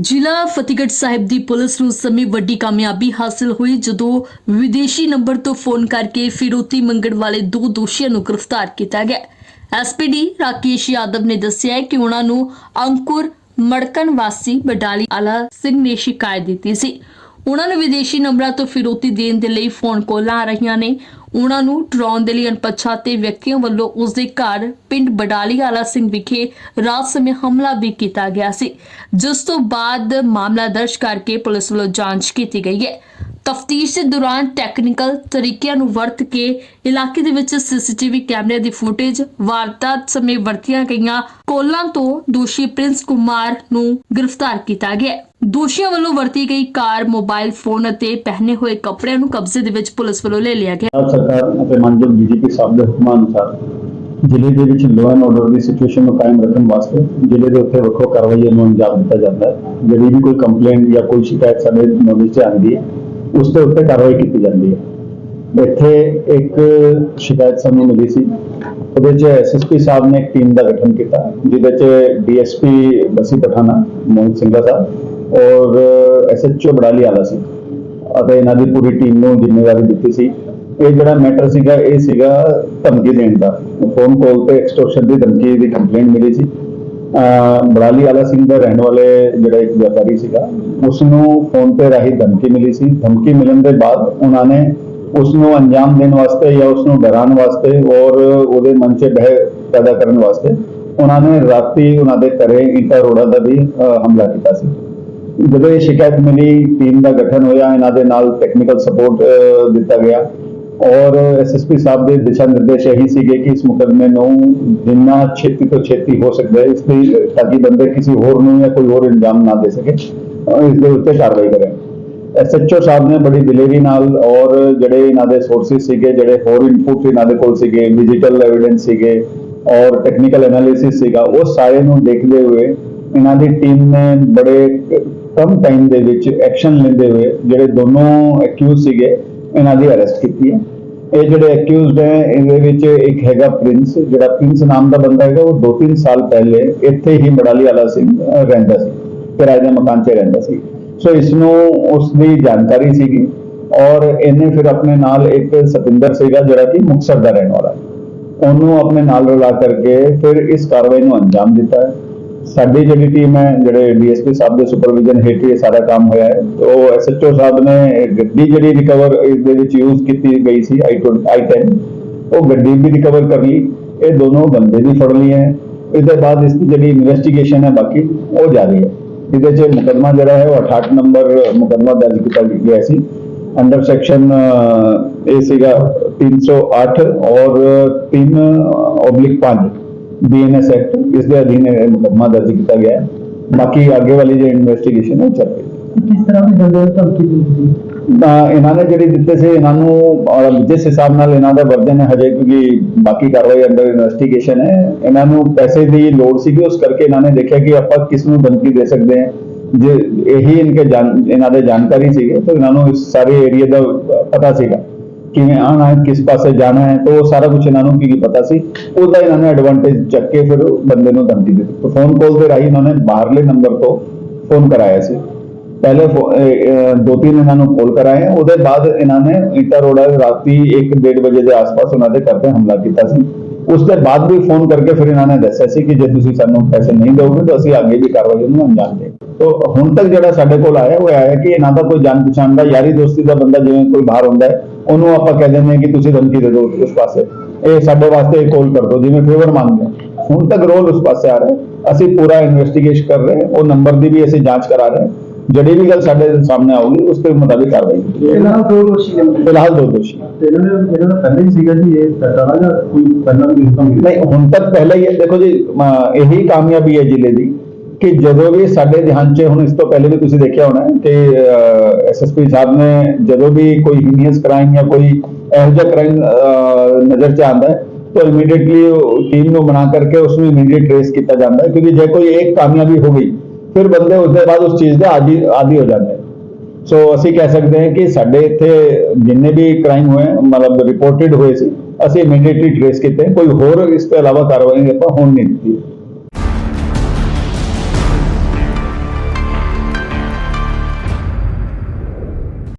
ਜ਼ਿਲ੍ਹਾ ਫਤਿਹਗੜ੍ਹ ਸਾਹਿਬ ਦੀ ਪੁਲਿਸ ਨੂੰ ਸਮੇਂ ਵੱਡੀ ਕਾਮਯਾਬੀ ਹਾਸਲ ਹੋਈ ਜਦੋਂ ਵਿਦੇਸ਼ੀ ਨੰਬਰ ਤੋਂ ਫੋਨ ਕਰਕੇ ਫਿਰੌਤੀ ਮੰਗਣ ਵਾਲੇ ਦੋ ਦੋਸ਼ੀਆਂ ਨੂੰ ਗ੍ਰਿਫਤਾਰ ਕੀਤਾ ਗਿਆ। ਐਸਪੀਡੀ ਰਾਕੇਸ਼ ਯਾਦਵ ਨੇ ਦੱਸਿਆ ਕਿ ਉਹਨਾਂ ਨੂੰ ਅੰਕੁਰ ਮੜਕਣ ਵਾਸੀ ਬਡਾਲੀ ਆਲਾ ਸਿੰਘ ਨੇ ਸ਼ਿਕਾਇਤ ਦਿੱਤੀ ਸੀ। ਉਹਨਾਂ ਨੂੰ ਵਿਦੇਸ਼ੀ ਨੰਬਰਾਂ ਤੋਂ ਫਿਰੋਤੀ ਦੇਣ ਦੇ ਲਈ ਫੋਨ ਕਾਲਾਂ ਆ ਰਹੀਆਂ ਨੇ। ਉਹਨਾਂ ਨੂੰ ਡਰਾਉਣ ਦੇ ਲਈ ਅਣਪਛਾਤੇ ਵਿਅਕਤੀਆਂ ਵੱਲੋਂ ਉਸ ਦੇ ਘਰ ਪਿੰਡ ਬਡਾਲੀ ਆਲਾ ਸਿੰਘ ਵਿਖੇ ਰਾਤ ਸਮੇਂ ਹਮਲਾ ਵੀ ਕੀਤਾ ਗਿਆ ਸੀ, ਜਿਸ ਤੋਂ ਬਾਅਦ ਮਾਮਲਾ ਦਰਜ ਕਰਕੇ ਪੁਲਿਸ ਵੱਲੋਂ ਜਾਂਚ ਕੀਤੀ ਗਈ ਹੈ। ਤਫਤੀਸ਼ ਦੇ ਦੌਰਾਨ ਟੈਕਨੀਕਲ ਤਰੀਕਿਆਂ ਨੂੰ ਵਰਤ ਕੇ ਇਲਾਕੇ ਦੇ ਵਿੱਚ ਸੀਸੀਟੀਵੀ ਕੈਮਰੇ ਦੀ ਫੁਟੇਜ, ਵਾਰਦਾਤ ਸਮੇਂ ਵਰਤੀਆਂ ਗਈਆਂ ਕੋਲਾਂ ਤੋਂ ਦੋਸ਼ੀ ਪ੍ਰਿੰਸ ਕੁਮਾਰ ਨੂੰ ਗ੍ਰਿਫਤਾਰ ਕੀਤਾ ਗਿਆ ਦੋਸ਼ੀਆਂ ਵੱਲੋਂ ਵਰਤੀ ਗਈ ਕਾਰ, ਮੋਬਾਈਲ ਫੋਨ ਅਤੇ ਪਹਿਨੇ ਹੋਏ ਕੱਪੜਿਆਂ ਨੂੰ ਕਬਜ਼ੇ ਦੇ ਵਿੱਚ ਪੁਲਿਸ ਵੱਲੋਂ ਲੈ ਲਿਆ ਗਿਆ। ਪੰਜਾਬ ਸਰਕਾਰ ਅਤੇ ਮਾਨਯੋਗ ਬੀਜੇਪੀ ਸਾਹਿਬ ਦੇ ਹੁਕਮਾਂ ਅਨੁਸਾਰ ਜ਼ਿਲ੍ਹੇ ਦੇ ਵਿੱਚ ਲਾਅ ਐਂਡ ਆਰਡਰ ਦੀ ਸਿਚੁਏਸ਼ਨ ਨੂੰ ਕਾਇਮ ਰੱਖਣ ਵਾਸਤੇ ਜ਼ਿਲ੍ਹੇ ਦੇ ਉੱਤੇ ਵੱਖੋ ਕਾਰਵਾਈਆਂ ਨੂੰ ਅੰਜਾਮ ਦਿੱਤਾ ਜਾਂਦਾ ਹੈ। ਜਿਹੜੀ ਵੀ ਕੋਈ ਕੰਪਲੇਂਟ ਜਾਂ ਕੋਈ ਸ਼ਿਕਾਇਤ ਸਾਡੇ ਨੋਟਿਸ 'ਚ ਆਉਂਦੀ ਹੈ, ਉਸ ਦੇ ਉੱਤੇ ਕਾਰਵਾਈ ਕੀਤੀ ਜਾਂਦੀ ਹੈ। ਇੱਥੇ ਇੱਕ ਸ਼ਿਕਾਇਤ ਸਾਨੂੰ ਮਿਲੀ ਸੀ, ਉਹਦੇ 'ਚ ਐਸਐਸਪੀ ਸਾਹਿਬ ਨੇ ਇੱਕ ਟੀਮ ਦਾ ਗਠਨ ਕੀਤਾ, ਜਿਹਦੇ 'ਚ ਡੀਐਸਪੀ ਬਸੀ ਪਠਾਣਾ, ਮੋਹਨ ਸਿੰਘਾ ਸਾਹਿਬ ਔਰ ਐਸਐਚਓ ਬੜਾਲੀ ਆਲਾ ਸੀ। ਅਤੇ ਇਹਨਾਂ ਦੀ ਪੂਰੀ ਟੀਮ ਨੂੰ ਜ਼ਿੰਮੇਵਾਰੀ ਦਿੱਤੀ ਸੀ। ਇਹ ਜਿਹੜਾ ਮੈਟਰ ਸੀਗਾ, ਇਹ ਸੀਗਾ ਧਮਕੀ ਦੇਣ ਦਾ। ਫੋਨ ਕਾਲ ਤੇ ਐਕਸਟੋਰਸ਼ਨ ਦੀ ਧਮਕੀ ਦੀ ਕੰਪਲੇਂਟ ਮਿਲੀ ਸੀ। ਬੜਾਲੀ ਆਲਾ ਸਿੰਘ ਦਾ ਰਹਿਣ ਵਾਲੇ ਜਿਹੜਾ ਇੱਕ ਵਪਾਰੀ ਸੀਗਾ ਉਸ ਨੂੰ ਫੋਨ ਤੇ ਰਾਹੀਂ ਧਮਕੀ ਮਿਲੀ ਸੀ। ਧਮਕੀ ਮਿਲਣ ਦੇ ਬਾਅਦ ਉਹਨਾਂ ਨੇ ਉਸ ਨੂੰ ਅੰਜਾਮ ਦੇਣ ਵਾਸਤੇ ਜਾਂ ਉਸ ਨੂੰ ਡਰਾਉਣ ਵਾਸਤੇ ਔਰ ਉਹਦੇ ਮਨ 'ਚ ਭੈ ਪੈਦਾ ਕਰਨ ਵਾਸਤੇ ਉਹਨਾਂ ਨੇ ਰਾਤੀ ਉਹਨਾਂ ਦੇ ਘਰੇ ਇੰਟਾ ਰੋੜਾ ਦਾ ਵੀ ਹਮਲਾ ਕੀਤਾ ਸੀ। ਜਦੋਂ ਇਹ ਸ਼ਿਕਾਇਤ ਮਿਲੀ ਟੀਮ ਦਾ ਗਠਨ ਹੋਇਆ, ਇਹਨਾਂ ਦੇ ਨਾਲ ਟੈਕਨੀਕਲ ਸਪੋਰਟ ਦਿੱਤਾ ਗਿਆ। ਔਰ ਐਸਐਸਪੀ ਸਾਹਿਬ ਦੇ ਦਿਸ਼ਾ ਨਿਰਦੇਸ਼ ਇਹੀ ਸੀਗੇ ਕਿ ਇਸ ਮੁਕਦਮੇ ਨੂੰ ਜਿੰਨਾ ਛੇਤੀ ਤੋਂ ਛੇਤੀ ਹੋ ਸਕਦਾ ਹੈ ਇਸ ਲਈ ਤਾਂ ਕਿ ਬੰਦੇ ਕਿਸੇ ਹੋਰ ਨੂੰ ਜਾਂ ਕੋਈ ਹੋਰ ਇਲਜ਼ਾਮ ਨਾ ਦੇ ਸਕੇ, ਅਹ, ਇਸ ਦੇ ਉੱਤੇ ਕਾਰਵਾਈ ਕਰੇ। ਐਸਐਚਓ ਸਾਹਿਬ ਨੇ ਬੜੀ ਦਿਲੇਰੀ ਨਾਲ ਔਰ ਜਿਹੜੇ ਇਹਨਾਂ ਦੇ ਸੋਰਸਿਸ ਸੀਗੇ, ਜਿਹੜੇ ਹੋਰ ਇਨਪੁਟ ਇਹਨਾਂ ਦੇ ਕੋਲ ਸੀਗੇ ਡਿਜੀਟਲ ਐਵੀਡੈਂਸ ਸੀਗੇ ਔਰ ਟੈਕਨੀਕਲ ਐਨਾਲਿਸਿਸ ਸੀਗਾ, ਉਹ ਸਾਰੇ ਨੂੰ ਦੇਖਦੇ ਹੋਏ ਇਹਨਾਂ ਦੀ ਟੀਮ ਨੇ ਬੜੇ ਕਮ ਟਾਈਮ ਦੇ ਵਿੱਚ ਐਕਸ਼ਨ ਲੈਂਦੇ ਹੋਏ ਜਿਹੜੇ ਦੋਨੋਂ ਐਕਿਊਜ਼ ਸੀਗੇ, ਇਹਨਾਂ ਦੀ ਅਰੈਸਟ ਕੀਤੀ ਹੈ। ਇਹ ਜਿਹੜੇ ਐਕਿਊਜ਼ਡ ਹੈ, ਇਹਦੇ ਵਿੱਚ ਇੱਕ ਹੈਗਾ ਪ੍ਰਿੰਸ ਜਿਹੜਾ ਪ੍ਰਿੰਸ ਨਾਮ ਦਾ ਬੰਦਾ ਹੈਗਾ, ਉਹ 2-3 ਸਾਲ ਪਹਿਲੇ ਇੱਥੇ ਹੀ ਬੜਾਲੀ ਵਾਲਾ ਸਿੰਘ ਰਹਿੰਦਾ ਸੀ ਕਿਰਾਏ ਦੇ ਮਕਾਨ 'ਚ ਰਹਿੰਦਾ ਸੀ। ਸੋ ਇਸ ਨੂੰ ਉਸ ਦੀ ਜਾਣਕਾਰੀ ਸੀਗੀ ਔਰ ਇਹਨੇ ਫਿਰ ਆਪਣੇ ਨਾਲ ਇੱਕ ਸਤਿੰਦਰ ਸੀਗਾ, ਜਿਹੜਾ ਕਿ ਮੁਕਤਸਰ ਦਾ ਰਹਿਣ ਵਾਲਾ। ਉਹਨੂੰ ਆਪਣੇ ਨਾਲ ਰਲਾ ਕਰਕੇ ਫਿਰ ਇਸ ਕਾਰਵਾਈ ਨੂੰ ਅੰਜਾਮ ਦਿੱਤਾ। ਹੈ ਸਾਡੀ ਜਿਹੜੀ ਟੀਮ ਹੈ, ਜਿਹੜੇ ਡੀਐਸਪੀ ਸਾਹਿਬ ਦੇ ਸੁਪਰਵਿਜ਼ਨ ਹੇਠ ਇਹ ਸਾਰਾ ਕੰਮ ਹੋਇਆ ਹੈ। ਉਹ ਐਸਐਚਓ ਸਾਹਿਬ ਨੇ ਗੱਡੀ ਜਿਹੜੀ ਰਿਕਵਰ ਇਸ ਦੇ ਵਿੱਚ ਯੂਜ਼ ਕੀਤੀ ਗਈ ਸੀ i20 i10 ਉਹ ਗੱਡੀ ਵੀ ਰਿਕਵਰ ਕਰ ਲਈ। ਇਹ ਦੋਨੋਂ ਬੰਦੇ ਵੀ ਫੜ ਲਏ ਹੈ। ਇਹਦੇ ਬਾਅਦ ਇਸ ਦੀ ਜਿਹੜੀ ਇਨਵੈਸਟੀਗੇਸ਼ਨ ਹੈ, ਬਾਕੀ ਉਹ ਜਾਰੀ ਹੈ। ਇਹਦੇ 'ਚ ਮੁਕੱਦਮਾ ਜਿਹੜਾ ਹੈ, ਉਹ 68 ਨੰਬਰ ਮੁਕੱਦਮਾ ਦਰਜ ਕੀਤਾ ਗਿਆ ਸੀ। ਅੰਡਰ ਸੈਕਸ਼ਨ ਇਹ ਸੀਗਾ 308 ਔਰ 3 oblique 5 ਬੀਐਨਐਸ ਐਕਟ ਇਸ ਦੇ ਅਧੀਨ ਮੁਕੱਦਮਾ ਦਰਜ ਕੀਤਾ ਗਿਆ ਹੈ। ਬਾਕੀ ਅੱਗੇ ਵਾਲੀ ਜਿਹੜੀ ਇਨਵੈਸਟੀਗੇਸ਼ਨ ਹੈ ਚੱਲ ਰਹੀ ਹੈ। ਕਿਸ ਤਰ੍ਹਾਂ ਦੇ ਬੰਦੇ ਨੂੰ ਧਮਕੀ ਸੀ ਇਹਨਾਂ ਨੇ ਜਿਹੜੀ ਦਿੱਤੇ ਸੀ ਇਹਨਾਂ ਨੂੰ ਔਰ ਜਿਸ ਹਿਸਾਬ ਨਾਲ ਇਹਨਾਂ ਦਾ ਵਰਜਨ ਹੈ ਹਜੇ ਕਿਉਂਕਿ ਬਾਕੀ ਕਾਰਵਾਈ ਅੰਡਰ ਇਨਵੈਸਟੀਗੇਸ਼ਨ ਹੈ ਇਹਨਾਂ ਨੂੰ ਪੈਸੇ ਦੀ ਲੋੜ ਸੀਗੀ ਉਸ ਕਰਕੇ ਇਹਨਾਂ ਨੇ ਦੇਖਿਆ ਕਿ ਆਪਾਂ ਕਿਸ ਨੂੰ ਧਮਕੀ ਦੇ ਸਕਦੇ ਹਾਂ। ਜੇ ਇਹੀ ਇਨਕੇ ਇਹਨਾਂ ਦੇ ਜਾਣਕਾਰੀ ਸੀਗੇ ਤਾਂ ਇਹਨਾਂ ਨੂੰ ਇਸ ਸਾਰੇ ਏਰੀਆ ਦਾ ਪਤਾ ਸੀਗਾ। ਕਿਵੇਂ ਆਣਾ ਹੈ ਕਿਸ ਪਾਸੇ ਜਾਣਾ ਹੈ, ਤਾਂ ਉਹ ਸਾਰਾ ਕੁਝ ਇਹਨਾਂ ਨੂੰ ਕੀ ਕੀ ਪਤਾ ਸੀ। ਉਹਦਾ ਇਹਨਾਂ ਨੇ ਐਡਵਾਂਟੇਜ ਚੱਕ ਕੇ ਫਿਰ ਬੰਦੇ ਨੂੰ ਧਮਕੀ ਦਿੱਤੀ। ਤਾਂ ਫੋਨ ਕਾਲ ਦੇ ਰਾਹੀਂ ਇਹਨਾਂ ਨੇ ਬਾਹਰਲੇ ਨੰਬਰ ਤੋਂ ਫੋਨ ਕਰਾਇਆ ਸੀ। ਪਹਿਲੇ ਫੋ- ਦੋ ਤਿੰਨ ਇਹਨਾਂ ਨੂੰ ਕਾਲ ਕਰਾਏ। ਉਹਦੇ ਬਾਅਦ ਇਹਨਾਂ ਨੇ ਇੰਟਾ ਰੋੜਾ ਰਾਤੀ 1:30 ਵਜੇ ਦੇ ਆਸ-ਪਾਸ ਉਹਨਾਂ ਦੇ ਘਰ ਤੇ ਹਮਲਾ ਕੀਤਾ ਸੀ। ਉਸ ਦੇ ਬਾਅਦ ਵੀ ਫੋਨ ਕਰਕੇ ਫਿਰ ਇਹਨਾਂ ਨੇ ਦੱਸਿਆ ਸੀ ਕਿ ਜੇ ਤੁਸੀਂ ਸਾਨੂੰ ਪੈਸੇ ਨਹੀਂ ਦਿਓਗੇ ਤਾਂ ਅਸੀਂ ਅੱਗੇ ਵੀ ਕਾਰਵਾਈ ਨੂੰ ਅੰਜਾਮ ਦੇ ਤੋ ਹੁਣ ਤੱਕ ਜਿਹੜਾ ਸਾਡੇ ਕੋਲ ਆਇਆ, ਉਹ ਆਇਆ ਕਿ ਇਹਨਾਂ ਦਾ ਕੋਈ ਜਾਣ ਪਛਾਣ ਦਾ, ਯਾਰੀ ਦੋਸਤੀ ਦਾ ਬੰਦਾ ਜਿਵੇਂ ਕੋਈ ਬਾਹਰ ਹੁੰਦਾ ਹੈ, ਉਹਨੂੰ ਆਪਾਂ ਕਹਿ ਦਿੰਦੇ ਹਾਂ ਕਿ ਤੁਸੀਂ ਧਮਕੀ ਦੇ ਦਿਓ ਉਸ ਪਾਸੇ। ਇਹ ਸਾਡੇ ਵਾਸਤੇ ਕੋਲ ਕਰ ਦਿਓ, ਜਿਵੇਂ ਫੇਵਰ ਮੰਗਦੇ ਹਾਂ। ਹੁਣ ਤੱਕ ਰੋਲ ਉਸ ਪਾਸੇ ਆ ਰਿਹਾ, ਅਸੀਂ ਪੂਰਾ ਇਨਵੈਸਟੀਗੇਸ਼ਨ ਕਰ ਰਹੇ ਹਾਂ, ਉਹ ਨੰਬਰ ਦੀ ਵੀ ਅਸੀਂ ਜਾਂਚ ਕਰਾ ਰਹੇ ਹਾਂ। ਜਿਹੜੀ ਵੀ ਗੱਲ ਸਾਡੇ ਸਾਹਮਣੇ ਆਊਗੀ ਉਸ ਦੇ ਮੁਤਾਬਿਕ ਕਾਰਵਾਈ। ਇਹਨਾਂ ਨੂੰ ਦੋ ਦੋਸ਼ੀ ਕਹਿੰਦੇ ਫਿਲਹਾਲ ਦੋ ਦੋਸ਼ੀ। ਤੇ ਇਹਨਾਂ ਨੇ ਇਹਨਾਂ ਦਾ ਪਹਿਲਾਂ ਹੀ ਸੀਗਾ ਜੀ ਇਹ ਸੱਟਾ ਜਾਂ ਕੋਈ ਪਹਿਲਾਂ ਵੀ ਇਨਕਮ ਨਹੀਂ ਹੁਣ ਤੱਕ ਪਹਿਲਾਂ ਹੀ ਹੈ। ਦੇਖੋ ਜੀ ਅਮ, ਇਹੀ ਕਾਮਯਾਬੀ ਹੈ ਜ਼ਿਲ੍ਹੇ ਦੀ ਕਿ ਜਦੋਂ ਵੀ ਸਾਡੇ ਧਿਆਨ 'ਚ ਹੁਣ ਇਸ ਤੋਂ ਪਹਿਲੇ ਵੀ ਤੁਸੀਂ ਦੇਖਿਆ ਹੋਣਾ ਕਿ ਐਸਐਸਪੀ ਸਾਹਿਬ ਨੇ ਜਦੋਂ ਵੀ ਕੋਈ ਹੀਨੀਅਸ ਕ੍ਰਾਈਮ ਜਾਂ ਕੋਈ ਇਹੋ ਜਿਹਾ ਕ੍ਰਾਈਮ ਨਜ਼ਰ 'ਚ ਆਉਂਦਾ ਹੈ ਤਾਂ ਇਮੀਡੀਏਟਲੀ ਟੀਮ ਨੂੰ ਬਣਾ ਕਰਕੇ ਉਸ ਨੂੰ ਇਮੀਡੀਏਟ ਟ੍ਰੇਸ ਕੀਤਾ ਜਾਂਦਾ ਹੈ। ਕਿਉਂਕਿ ਜੇ ਕੋਈ ਇੱਕ ਕਾਮਯਾਬੀ ਹੋ ਗਈ ਫਿਰ ਬੰਦੇ ਉਸ ਦੇ ਬਾਅਦ ਉਸ ਚੀਜ਼ ਦੇ ਆਦੀ ਆਦੀ ਹੋ ਜਾਂਦੇ ਸੋ ਅਸੀਂ ਕਹਿ ਸਕਦੇ ਹਾਂ ਕਿ ਸਾਡੇ ਇੱਥੇ ਜਿੰਨੇ ਵੀ ਕ੍ਰਾਈਮ ਹੋਏ, ਮਤਲਬ ਰਿਪੋਰਟਡ ਹੋਏ ਸੀ, ਅਸੀਂ ਇਮੀਡੀਏਟਲੀ ਟ੍ਰੇਸ ਕੀਤੇ। ਕੋਈ ਹੋਰ ਇਸ ਤੋਂ ਇਲਾਵਾ ਕਾਰਵਾਈ ਆਪਾਂ ਹੋਣ ਨਹੀਂ ਦਿੱਤੀ